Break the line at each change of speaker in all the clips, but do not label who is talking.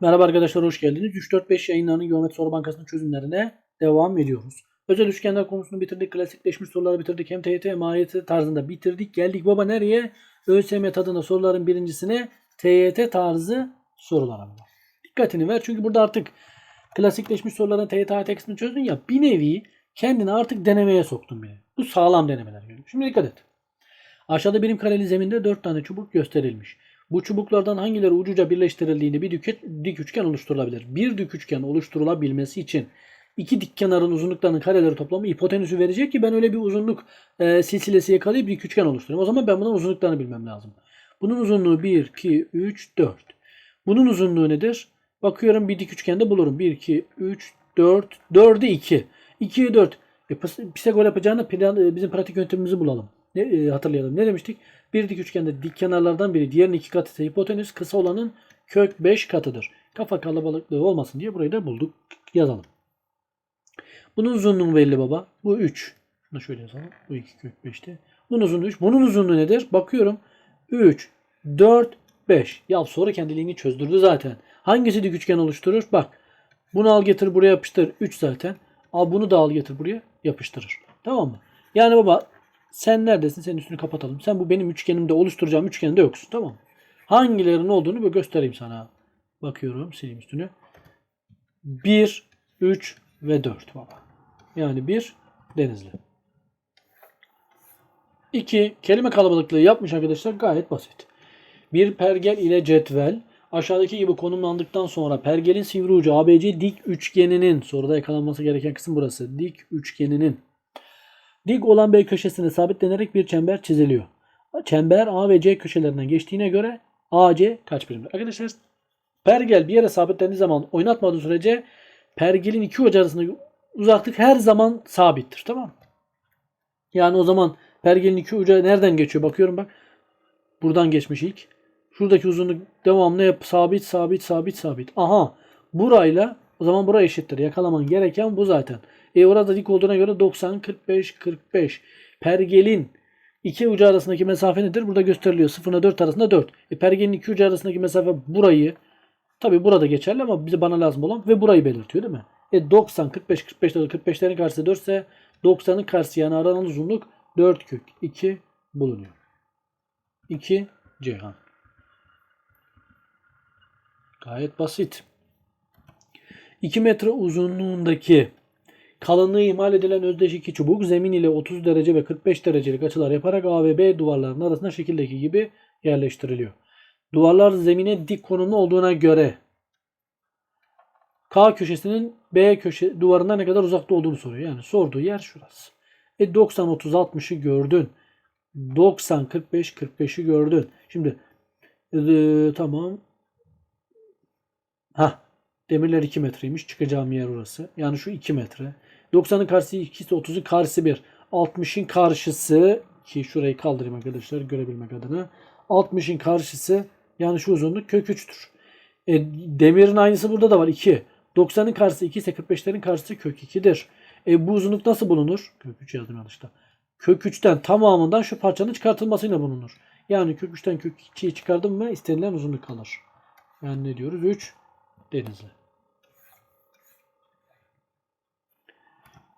Merhaba arkadaşlar hoş geldiniz. 3-4-5 yayınlarının geometri soru bankasının çözümlerine devam ediyoruz. Özel üçgenler konusunu bitirdik. Klasikleşmiş soruları bitirdik. Hem TYT hem AYT tarzında bitirdik. Geldik baba nereye? ÖSYM tadında soruların birincisine TYT tarzı sorulara. Dikkatini ver çünkü burada artık klasikleşmiş soruların TYT AYT kısmını çözdün ya bir nevi kendini artık denemeye soktun beni. Bu sağlam denemeler. Şimdi dikkat et. Aşağıda birim kareli zeminde 4 tane çubuk gösterilmiş. Bu çubuklardan hangileri ucuca birleştirildiğinde bir dik, üçgen oluşturulabilir. Bir dik üçgen oluşturulabilmesi için iki dik kenarın uzunluklarının kareleri toplamı hipotenüsü verecek ki ben öyle bir uzunluk e, silsilesi yakalayıp dik üçgen oluşturayım. O zaman ben bunun uzunluklarını bilmem lazım. Bunun uzunluğu 1, 2, 3, 4. Bunun uzunluğu nedir? Bakıyorum bir dik üçgende bulurum. 1, 2, 3, 4, 4'ü 2. 2'ye 4. E, Pis- Pisagor yapacağına plan, e, bizim pratik yöntemimizi bulalım. Ne, e, hatırlayalım. Ne demiştik? Bir dik üçgende dik kenarlardan biri diğerinin iki katı ise hipotenüs kısa olanın kök 5 katıdır. Kafa kalabalıklığı olmasın diye burayı da bulduk. Yazalım. Bunun uzunluğu belli baba. Bu 3. Bunu şöyle yazalım. Bu 2 kök 5'ti. Bunun uzunluğu 3. Bunun uzunluğu nedir? Bakıyorum. 3, 4, 5. Ya soru kendiliğini çözdürdü zaten. Hangisi dik üçgen oluşturur? Bak. Bunu al getir buraya yapıştır. 3 zaten. Al bunu da al getir buraya yapıştırır. Tamam mı? Yani baba sen neredesin? Senin üstünü kapatalım. Sen bu benim üçgenimde oluşturacağım üçgende yoksun. Tamam? Hangilerinin olduğunu bir göstereyim sana. Bakıyorum. Sileyim üstünü. 1, 3 ve 4 baba. Yani 1 Denizli. 2 kelime kalabalıklığı yapmış arkadaşlar gayet basit. Bir pergel ile cetvel aşağıdaki gibi konumlandıktan sonra pergelin sivri ucu ABC dik üçgeninin soruda yakalanması gereken kısım burası. Dik üçgeninin dik olan B köşesine sabitlenerek bir çember çiziliyor. Çember A ve C köşelerinden geçtiğine göre AC kaç birimdir? Arkadaşlar pergel bir yere sabitlendiği zaman oynatmadığı sürece pergelin iki ucu arasındaki uzaklık her zaman sabittir. Tamam? Yani o zaman pergelin iki ucu nereden geçiyor? Bakıyorum bak. Buradan geçmiş ilk. Şuradaki uzunluk devamlı hep sabit sabit sabit sabit. Aha burayla o zaman bura eşittir. Yakalaman gereken bu zaten. E orada dik olduğuna göre 90 45 45. Pergelin iki ucu arasındaki mesafe nedir? Burada gösteriliyor. 0 ile 4 arasında 4. E pergelin iki ucu arasındaki mesafe burayı tabi burada geçerli ama bize bana lazım olan ve burayı belirtiyor değil mi? E 90 45 45 45'lerin karşısı 4 ise 90'ın karşısı yani aranan uzunluk 4 kök 2 bulunuyor. 2 Ceyhan. Gayet basit. 2 metre uzunluğundaki kalınlığı ihmal edilen özdeş iki çubuk zemin ile 30 derece ve 45 derecelik açılar yaparak A ve B duvarlarının arasında şekildeki gibi yerleştiriliyor. Duvarlar zemine dik konumlu olduğuna göre K köşesinin B köşe duvarına ne kadar uzakta olduğunu soruyor. Yani sorduğu yer şurası. E 90 30 60'ı gördün. 90 45 45'i gördün. Şimdi e, tamam. Ha demirler 2 metreymiş. Çıkacağım yer orası. Yani şu 2 metre. 90'ın karşısı 2 ise 30'un karşısı 1. 60'ın karşısı ki şurayı kaldırayım arkadaşlar görebilmek adına. 60'ın karşısı yani şu uzunluk kök 3'tür. E, demirin aynısı burada da var 2. 90'ın karşısı 2 ise 45'lerin karşısı kök 2'dir. E, bu uzunluk nasıl bulunur? Kök 3 yazdım yanlışta. Kök 3'ten tamamından şu parçanın çıkartılmasıyla bulunur. Yani kök 3'ten kök 2'yi çıkardım mı istenilen uzunluk kalır. Yani ne diyoruz? 3 denizli.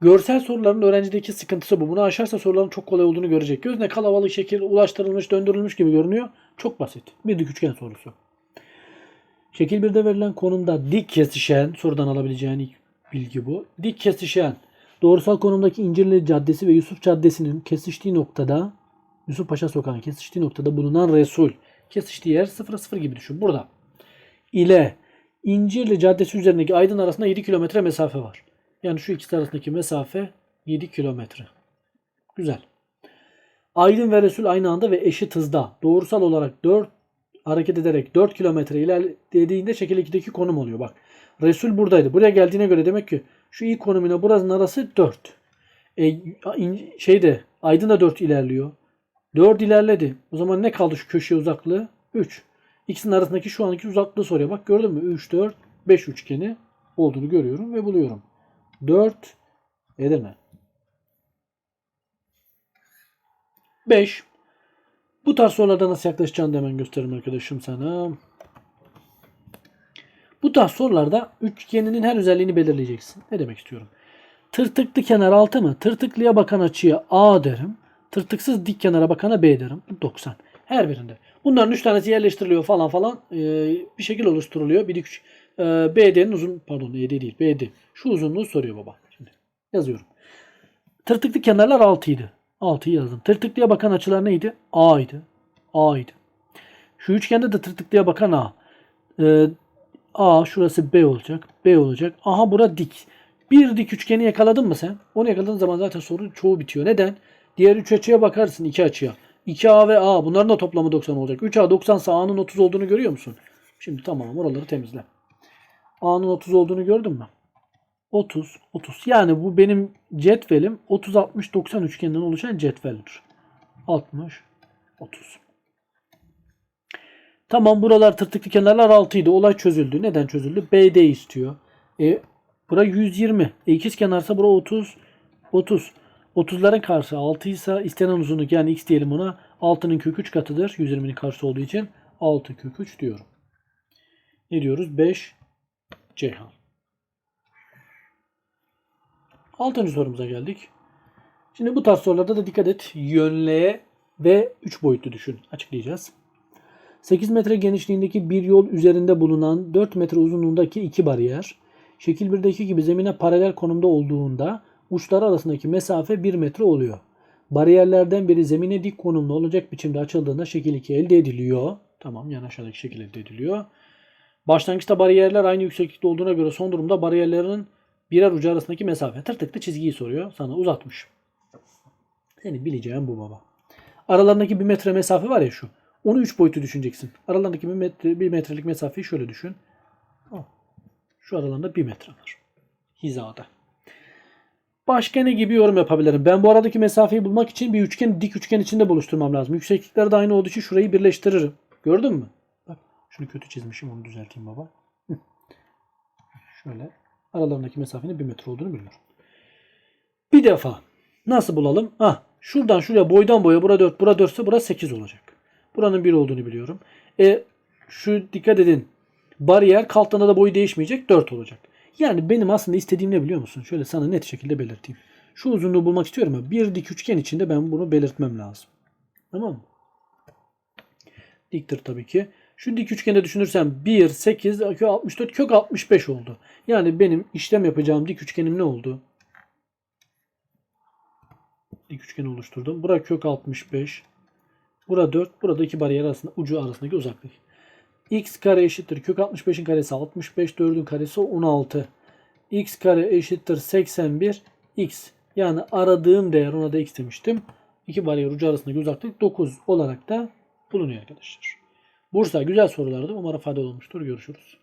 Görsel soruların öğrencideki sıkıntısı bu. Bunu aşarsa soruların çok kolay olduğunu görecek. Gözüne kalabalık şekil ulaştırılmış, döndürülmüş gibi görünüyor. Çok basit. Bir dik üçgen sorusu. Şekil 1'de verilen konumda dik kesişen, sorudan alabileceğin ilk bilgi bu. Dik kesişen, doğrusal konumdaki İncirli Caddesi ve Yusuf Caddesi'nin kesiştiği noktada, Yusuf Paşa Sokağı'nın kesiştiği noktada bulunan Resul. Kesiştiği yer 0 0 gibi düşün. Burada. ile İncirli Caddesi üzerindeki Aydın arasında 7 kilometre mesafe var. Yani şu ikisi arasındaki mesafe 7 kilometre. Güzel. Aydın ve Resul aynı anda ve eşit hızda doğrusal olarak 4 hareket ederek 4 kilometre ilerlediğinde şekil 2'deki konum oluyor. Bak Resul buradaydı. Buraya geldiğine göre demek ki şu ilk konumuna burasının arası 4. E, şeyde Aydın da 4 ilerliyor. 4 ilerledi. O zaman ne kaldı şu köşeye uzaklığı? 3. İkisinin arasındaki şu anki uzaklığı soruyor. Bak gördün mü? 3, 4, 5 üçgeni olduğunu görüyorum ve buluyorum. 4 Edirne. 5. Bu tarz sorularda nasıl yaklaşacağını hemen göstereyim arkadaşım sana. Bu tarz sorularda üçgeninin her özelliğini belirleyeceksin. Ne demek istiyorum? Tırtıklı kenar 6 mı? Tırtıklıya bakan açıya A derim. Tırtıksız dik kenara bakana B derim. 90. Her birinde. Bunların 3 tanesi yerleştiriliyor falan falan. Ee, bir şekil oluşturuluyor. 1, 2, 3. Ee, e, BD'nin uzun pardon ED değil BD. Şu uzunluğu soruyor baba. Şimdi yazıyorum. Tırtıklı kenarlar 6 idi. 6'yı yazdım. Tırtıklıya bakan açılar neydi? A idi. A idi. Şu üçgende de tırtıklıya bakan A. Ee, A şurası B olacak. B olacak. Aha bura dik. Bir dik üçgeni yakaladın mı sen? Onu yakaladığın zaman zaten soru çoğu bitiyor. Neden? Diğer üç açıya bakarsın. iki açıya. 2A ve A. Bunların da toplamı 90 olacak. 3A 90 ise A'nın 30 olduğunu görüyor musun? Şimdi tamam oraları temizle. A'nın 30 olduğunu gördün mü? 30, 30. Yani bu benim cetvelim 30, 60, 90 üçgeninden oluşan cetveldir. 60, 30. Tamam buralar tırtıklı kenarlar 6 idi. Olay çözüldü. Neden çözüldü? BD istiyor. E, bura 120. E, ikiz kenarsa bura 30. 30. 30'ların karşı 6 ise istenen uzunluk yani x diyelim ona 6'nın kök 3 katıdır. 120'nin karşısı olduğu için 6 kök 3 diyorum. Ne diyoruz? 5 Ceyhan. Altıncı sorumuza geldik. Şimdi bu tarz sorularda da dikkat et. Yönleye ve 3 boyutlu düşün. Açıklayacağız. 8 metre genişliğindeki bir yol üzerinde bulunan 4 metre uzunluğundaki iki bariyer, şekil 1'deki gibi zemine paralel konumda olduğunda uçları arasındaki mesafe 1 metre oluyor. Bariyerlerden biri zemine dik konumda olacak biçimde açıldığında şekil 2 elde ediliyor. Tamam yani aşağıdaki şekil elde ediliyor. Başlangıçta bariyerler aynı yükseklikte olduğuna göre son durumda bariyerlerin birer ucu arasındaki mesafe. Tırtıklı çizgiyi soruyor. Sana uzatmış. Senin bileceğin bu baba. Aralarındaki bir metre mesafe var ya şu. Onu 3 boyutlu düşüneceksin. Aralarındaki bir, metre, bir metrelik mesafeyi şöyle düşün. Al. Şu aralarında 1 metre var. Hizada. Başka ne gibi yorum yapabilirim? Ben bu aradaki mesafeyi bulmak için bir üçgen dik üçgen içinde buluşturmam lazım. Yükseklikler de aynı olduğu için şurayı birleştiririm. Gördün mü? Şunu kötü çizmişim onu düzelteyim baba. Şöyle aralarındaki mesafenin 1 metre olduğunu biliyorum. Bir defa nasıl bulalım? Ah şuradan şuraya boydan boya bura 4 bura 4 ise bura 8 olacak. Buranın 1 olduğunu biliyorum. E şu dikkat edin. Bariyer kalktığında da boyu değişmeyecek 4 olacak. Yani benim aslında istediğim ne biliyor musun? Şöyle sana net şekilde belirteyim. Şu uzunluğu bulmak istiyorum ama bir dik üçgen içinde ben bunu belirtmem lazım. Tamam mı? Diktir tabii ki. Şu dik üçgende düşünürsem 1, 8, kök 64, kök 65 oldu. Yani benim işlem yapacağım dik üçgenim ne oldu? Dik üçgen oluşturdum. Bura kök 65. Bura 4. Burada iki bariyer arasında ucu arasındaki uzaklık. x kare eşittir. Kök 65'in karesi 65. 4'ün karesi 16. x kare eşittir 81. x. Yani aradığım değer ona da x demiştim. İki bariyer ucu arasındaki uzaklık 9 olarak da bulunuyor arkadaşlar. Bursa güzel sorulardı. Umarım faydalı olmuştur. Görüşürüz.